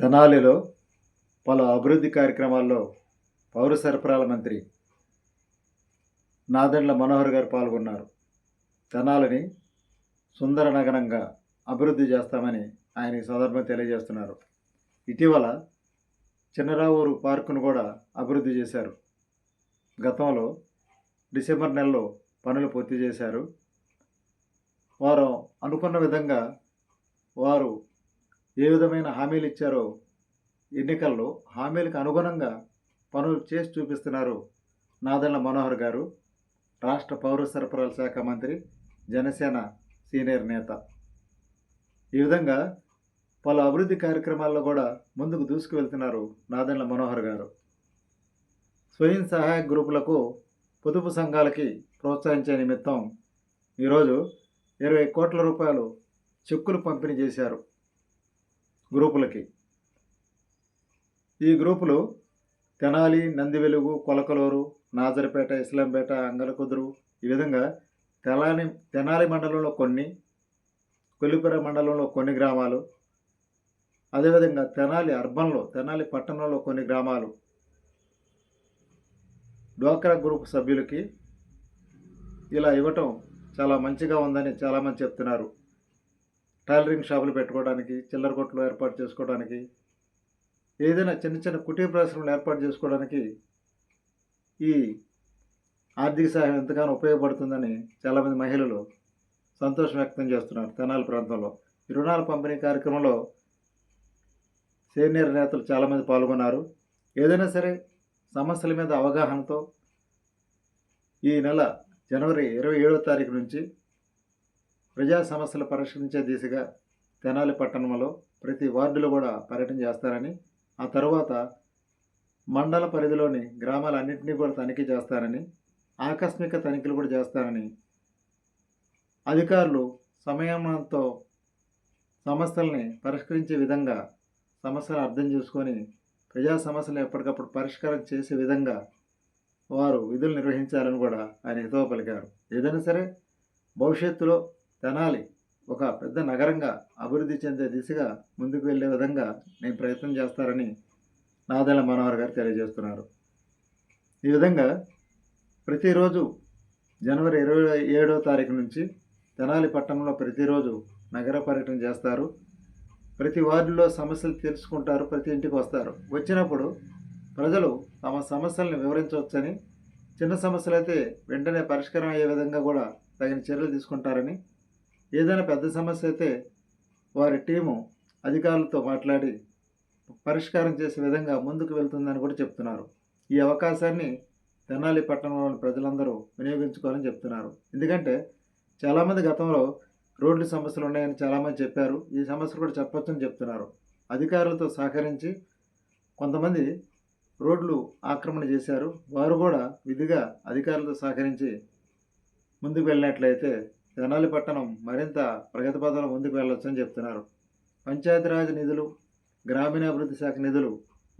తెనాలిలో పలు అభివృద్ధి కార్యక్రమాల్లో పౌర సరఫరాల మంత్రి నాదెండ్ల మనోహర్ గారు పాల్గొన్నారు. తెనాలిని సుందర నగరంగా అభివృద్ధి చేస్తామని ఆయన సందర్భంగా తెలియజేస్తున్నారు. ఇటీవల చిన్నరావూరు పార్కును కూడా అభివృద్ధి చేశారు. గతంలో డిసెంబర్ నెలలో పనులు పూర్తి చేశారు. వారు అనుకున్న విధంగా వారు ఏ విధమైన హామీలు ఇచ్చారో ఎన్నికల్లో హామీలకు అనుగుణంగా పనులు చేసి చూపిస్తున్నారు నాదెళ్ళ మనోహర్ గారు రాష్ట్ర పౌర సరఫరాల శాఖ మంత్రి జనసేన సీనియర్ నేత. ఈ విధంగా పలు అభివృద్ధి కార్యక్రమాల్లో కూడా ముందుకు దూసుకువెళ్తున్నారు నాదెండ్ల మనోహర్ గారు. స్వయం సహాయక గ్రూపులకు పొదుపు సంఘాలకి ప్రోత్సహించే నిమిత్తం ఈరోజు ఇరవై కోట్ల రూపాయలు చెక్కులు పంపిణీ చేశారు. గ్రూపులకి. ఈ గ్రూపులు తెనాలి నందివెలుగు కొలకలూరు నాజరపేట ఇస్లాంపేట అంగలకుదురు ఈ విధంగా తెనాలి తెనాలి మండలంలో కొన్ని కొల్లిపుర మండలంలో కొన్ని గ్రామాలు అదేవిధంగా తెనాలి అర్బన్లో తెనాలి పట్టణంలో కొన్ని గ్రామాలు. డ్వాక్రా గ్రూప్ సభ్యులకి ఇలా ఇవ్వటం చాలా మంచిగా ఉందని చాలామంది చెప్తున్నారు. టైలరింగ్ షాపులు పెట్టుకోవడానికి చిల్లర కొట్లు ఏర్పాటు చేసుకోవడానికి ఏదైనా చిన్న చిన్న కుటీర పరిశ్రమలు ఏర్పాటు చేసుకోవడానికి ఈ ఆర్థిక సహాయం ఎంతగానో ఉపయోగపడుతుందని చాలామంది మహిళలు సంతోషం వ్యక్తం చేస్తున్నారు తెనాలి ప్రాంతంలో. ఈ రుణాల పంపిణీ కార్యక్రమంలో సీనియర్ నేతలు చాలామంది పాల్గొన్నారు. ఏదైనా సరే సమస్యల మీద అవగాహనతో ఈ నెల జనవరి ఇరవై ఏడవ తారీఖు నుంచి ప్రజా సమస్యలు పరిష్కరించే దిశగా తెనాలి పట్టణంలో ప్రతి వార్డులో కూడా పర్యటన చేస్తారని ఆ తర్వాత మండల పరిధిలోని గ్రామాలన్నింటినీ కూడా తనిఖీ చేస్తారని ఆకస్మిక తనిఖీలు కూడా చేస్తారని అధికారులు సమయంతో సమస్యల్ని పరిష్కరించే విధంగా సమస్యలు అర్థం చేసుకొని ప్రజా సమస్యలు ఎప్పటికప్పుడు పరిష్కారం చేసే విధంగా వారు విధులు నిర్వహించాలని కూడా ఆయన హితవ పలికారు. ఏదైనా సరే భవిష్యత్తులో తెనాలి ఒక పెద్ద నగరంగా అభివృద్ధి చెందే దిశగా ముందుకు వెళ్ళే విధంగా నేను ప్రయత్నం చేస్తారని నాదెల మనోహర్ గారు తెలియజేస్తున్నారు. ఈ విధంగా ప్రతిరోజు జనవరి ఇరవై ఏడవ తారీఖు నుంచి తెనాలి పట్టణంలో ప్రతిరోజు నగర పర్యటన చేస్తారు. ప్రతి వార్డులో సమస్యలు తెలుసుకుంటారు ప్రతి ఇంటికి వస్తారు. వచ్చినప్పుడు ప్రజలు తమ సమస్యలను వివరించవచ్చని చిన్న సమస్యలు అయితే వెంటనే పరిష్కారం అయ్యే విధంగా కూడా తగిన చర్యలు తీసుకుంటారని ఏదైనా పెద్ద సమస్య అయితే వారి టీము అధికారులతో మాట్లాడి పరిష్కారం చేసే విధంగా ముందుకు వెళ్తుందని కూడా చెప్తున్నారు. ఈ అవకాశాన్ని తెనాలి పట్టణంలోని ప్రజలందరూ వినియోగించుకోవాలని చెప్తున్నారు. ఎందుకంటే చాలామంది గతంలో రోడ్లు సమస్యలు ఉన్నాయని చాలామంది చెప్పారు. ఈ సమస్యలు కూడా చెప్పొచ్చని చెప్తున్నారు. అధికారులతో సహకరించి కొంతమంది రోడ్లు ఆక్రమణ చేశారు. వారు కూడా విధిగా అధికారులతో సహకరించి ముందుకు వెళ్ళినట్లయితే తెనాలి పట్టణం మరింత ప్రగతి పదంలో ముందుకు వెళ్ళొచ్చని చెప్తున్నారు. పంచాయతీరాజ్ నిధులు గ్రామీణాభివృద్ధి శాఖ నిధులు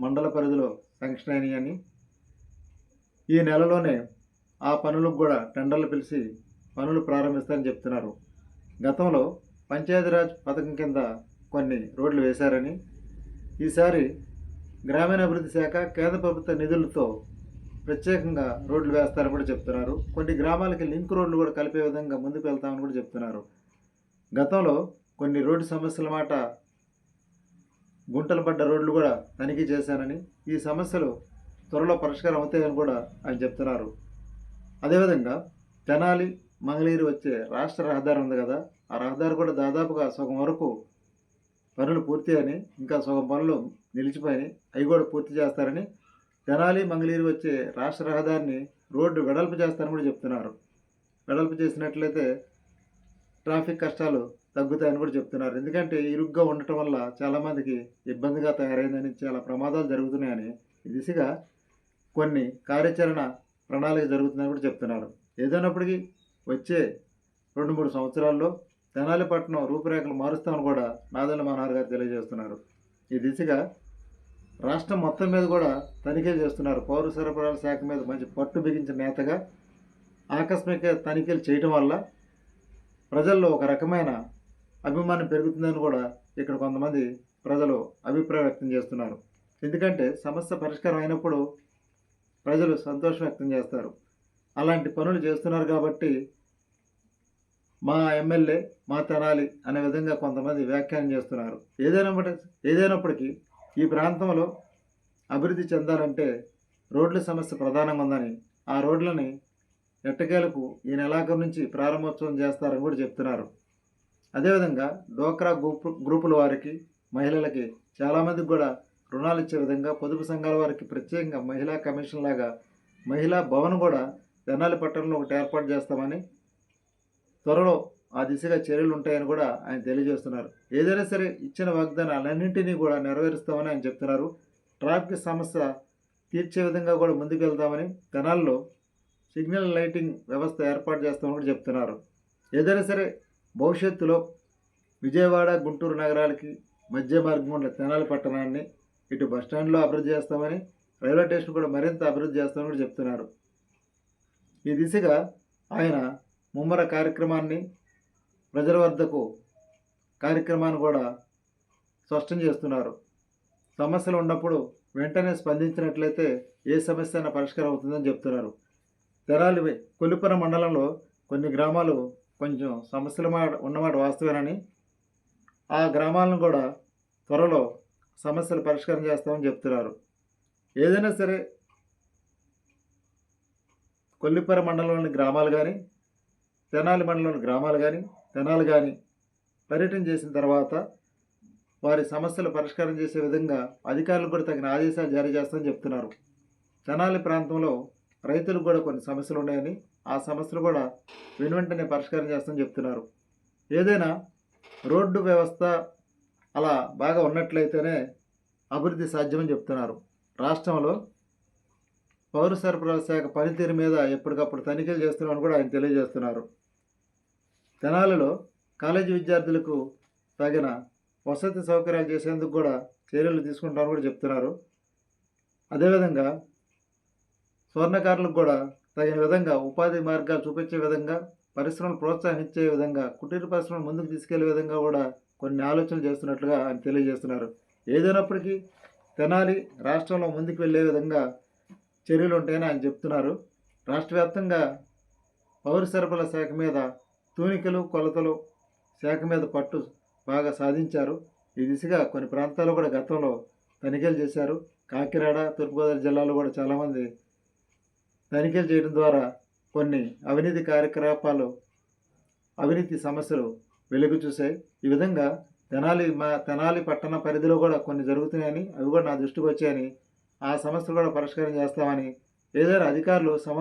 మండల పరిధిలో శాంక్షన్ అయినాయని ఈ నెలలోనే ఆ పనులకు కూడా టెండర్లు పిలిచి పనులు ప్రారంభిస్తారని చెప్తున్నారు. గతంలో పంచాయతీరాజ్ పథకం కింద కొన్ని రోడ్లు వేశారని ఈసారి గ్రామీణాభివృద్ధి శాఖ కేంద్ర ప్రభుత్వ నిధులతో ప్రత్యేకంగా రోడ్లు వేస్తారని కూడా చెప్తున్నారు. కొన్ని గ్రామాలకి లింక్ రోడ్లు కూడా కలిపే విధంగా ముందుకు వెళ్తామని కూడా చెప్తున్నారు. గతంలో కొన్ని రోడ్డు సమస్యల మాట గుంటలు పడ్డ రోడ్లు కూడా తనిఖీ చేశానని ఈ సమస్యలు త్వరలో పరిష్కారం అవుతాయని కూడా ఆయన చెప్తున్నారు. అదేవిధంగా తెనాలి మంగళగిరి వచ్చే రాష్ట్ర రహదారి ఉంది కదా ఆ రహదారి కూడా దాదాపుగా సగం వరకు పనులు పూర్తి అని ఇంకా సగం పనులు నిలిచిపోయినాయి అవి కూడా పూర్తి చేస్తారని తెనాలి మంగళీరు వచ్చే రాష్ట్ర రహదారిని రోడ్డు వెడల్పు చేస్తారని కూడా చెప్తున్నారు. వెడల్పు చేసినట్లయితే ట్రాఫిక్ కష్టాలు తగ్గుతాయని కూడా చెప్తున్నారు. ఎందుకంటే ఇరుగ్గా ఉండటం వల్ల చాలామందికి ఇబ్బందిగా తయారైందని చాలా ప్రమాదాలు జరుగుతున్నాయని ఈ దిశగా కొన్ని కార్యాచరణ ప్రణాళిక జరుగుతుందని కూడా చెప్తున్నారు. ఏదైనప్పటికీ వచ్చే రెండు మూడు సంవత్సరాల్లో తెనాలి పట్టణం రూపురేఖలు మారుస్తామని కూడా నాదెండ్ల మనోహర్ గారు తెలియజేస్తున్నారు. ఈ దిశగా రాష్ట్రం మొత్తం మీద కూడా తనిఖీలు చేస్తున్నారు. పౌర సరఫరాల శాఖ మీద మంచి పట్టు బిగించిన నేతగా ఆకస్మిక తనిఖీలు చేయటం వల్ల ప్రజల్లో ఒక రకమైన అభిమానం పెరుగుతుందని కూడా ఇక్కడ కొంతమంది ప్రజలు అభిప్రాయం వ్యక్తం చేస్తున్నారు. ఎందుకంటే సమస్య పరిష్కారం అయినప్పుడు ప్రజలు సంతోషం వ్యక్తం చేస్తారు. అలాంటి పనులు చేస్తున్నారు కాబట్టి మా ఎమ్మెల్యే మా తెనాలి అనే విధంగా కొంతమంది వ్యాఖ్యానం చేస్తున్నారు. ఏదైనప్పటి ఏదైనప్పటికీ ఈ ప్రాంతంలో అభివృద్ధి చెందాలంటే రోడ్ల సమస్య ప్రధానంగా ఉందని ఆ రోడ్లని ఎట్టకేలకు ఈ నెలాఖరు నుంచి ప్రారంభోత్సవం చేస్తారని కూడా చెప్తున్నారు. అదేవిధంగా డోక్రా గ్రూప్ గ్రూపుల వారికి మహిళలకి చాలామందికి కూడా రుణాలు ఇచ్చే విధంగా పొదుపు సంఘాల వారికి ప్రత్యేకంగా మహిళా కమిషన్ లాగా మహిళా భవన్ కూడా తెనాలి పట్టణంలో ఒకటి ఏర్పాటు చేస్తామని త్వరలో ఆ దిశగా చర్యలు ఉంటాయని కూడా ఆయన తెలియజేస్తున్నారు. ఏదైనా సరే ఇచ్చిన వాగ్దానాలన్నింటినీ కూడా నెరవేరుస్తామని ఆయన చెప్తున్నారు. ట్రాఫిక్ సమస్య తీర్చే విధంగా కూడా ముందుకెళ్తామని తెనాల్లో సిగ్నల్ లైటింగ్ వ్యవస్థ ఏర్పాటు చేస్తామని కూడా చెప్తున్నారు. ఏదైనా సరే భవిష్యత్తులో విజయవాడ గుంటూరు నగరాలకి మధ్య మార్గం ఉన్న తెనాలి పట్టణాన్ని ఇటు బస్టాండ్లో అభివృద్ధి చేస్తామని రైల్వే స్టేషన్ కూడా మరింత అభివృద్ధి చేస్తామని కూడా చెప్తున్నారు. ఈ దిశగా ఆయన ముమ్మర కార్యక్రమాన్ని ప్రజల వద్దకు కార్యక్రమాన్ని కూడా స్పష్టం చేస్తున్నారు. సమస్యలు ఉన్నప్పుడు వెంటనే స్పందించినట్లయితే ఏ సమస్య అయినా పరిష్కారం అవుతుందని చెప్తున్నారు. తెరాలి కొల్లిపుర మండలంలో కొన్ని గ్రామాలు కొంచెం సమస్యల మాట ఉన్నమాట వాస్తవేనని ఆ గ్రామాలను కూడా త్వరలో సమస్యలు పరిష్కారం చేస్తామని చెప్తున్నారు. ఏదైనా సరే కొల్లిపుర మండలంలోని గ్రామాలు కానీ తెనాలి మండలంలోని గ్రామాలు కానీ జనాలు కానీ పర్యటన చేసిన తర్వాత వారి సమస్యలు పరిష్కారం చేసే విధంగా అధికారులు కూడా తగిన ఆదేశాలు జారీ చేస్తామని చెప్తున్నారు. జనాలి ప్రాంతంలో రైతులకు కూడా కొన్ని సమస్యలు ఉన్నాయని ఆ సమస్యలు కూడా వెనువెంటనే పరిష్కారం చేస్తామని చెప్తున్నారు. ఏదైనా రోడ్డు వ్యవస్థ అలా బాగా ఉన్నట్లయితేనే అభివృద్ధి సాధ్యమని చెప్తున్నారు. రాష్ట్రంలో పౌర సరఫరాల శాఖ పనితీరు మీద ఎప్పటికప్పుడు తనిఖీలు చేస్తున్నామని కూడా ఆయన తెలియజేస్తున్నారు. తెనాలిలో కాలేజీ విద్యార్థులకు తగిన వసతి సౌకర్యాలు చేసేందుకు కూడా చర్యలు తీసుకుంటామని కూడా చెప్తున్నారు. అదేవిధంగా స్వర్ణకారులకు కూడా తగిన విధంగా ఉపాధి మార్గాలు చూపించే విధంగా పరిశ్రమలు ప్రోత్సహించే విధంగా కుటీర పరిశ్రమలు ముందుకు తీసుకెళ్ళే విధంగా కూడా కొన్ని ఆలోచనలు చేస్తున్నట్లుగా ఆయన తెలియజేస్తున్నారు. ఏదైనప్పటికీ తెనాలి రాష్ట్రంలో ముందుకు వెళ్ళే విధంగా చర్యలు ఉంటాయని ఆయన చెప్తున్నారు. రాష్ట్ర వ్యాప్తంగా పౌర సరఫరాల శాఖ మీద తూనికలు కొలతలు శాఖ మీద పట్టు బాగా సాధించారు. ఈ దిశగా కొన్ని ప్రాంతాల్లో కూడా గతంలో తనిఖీలు చేశారు. కాకినాడ తూర్పుగోదావరి జిల్లాలో కూడా చాలామంది తనిఖీలు చేయడం ద్వారా కొన్ని అవినీతి కార్యకలాపాలు అవినీతి సమస్యలు వెలుగు చూశాయి. ఈ విధంగా తెనాలి మా తెనాలి పట్టణ పరిధిలో కూడా కొన్ని జరుగుతున్నాయని అవి కూడా నా దృష్టికి వచ్చాయని ఆ సమస్యలు కూడా పరిష్కారం చేస్తామని ఏదైనా అధికారులు సమ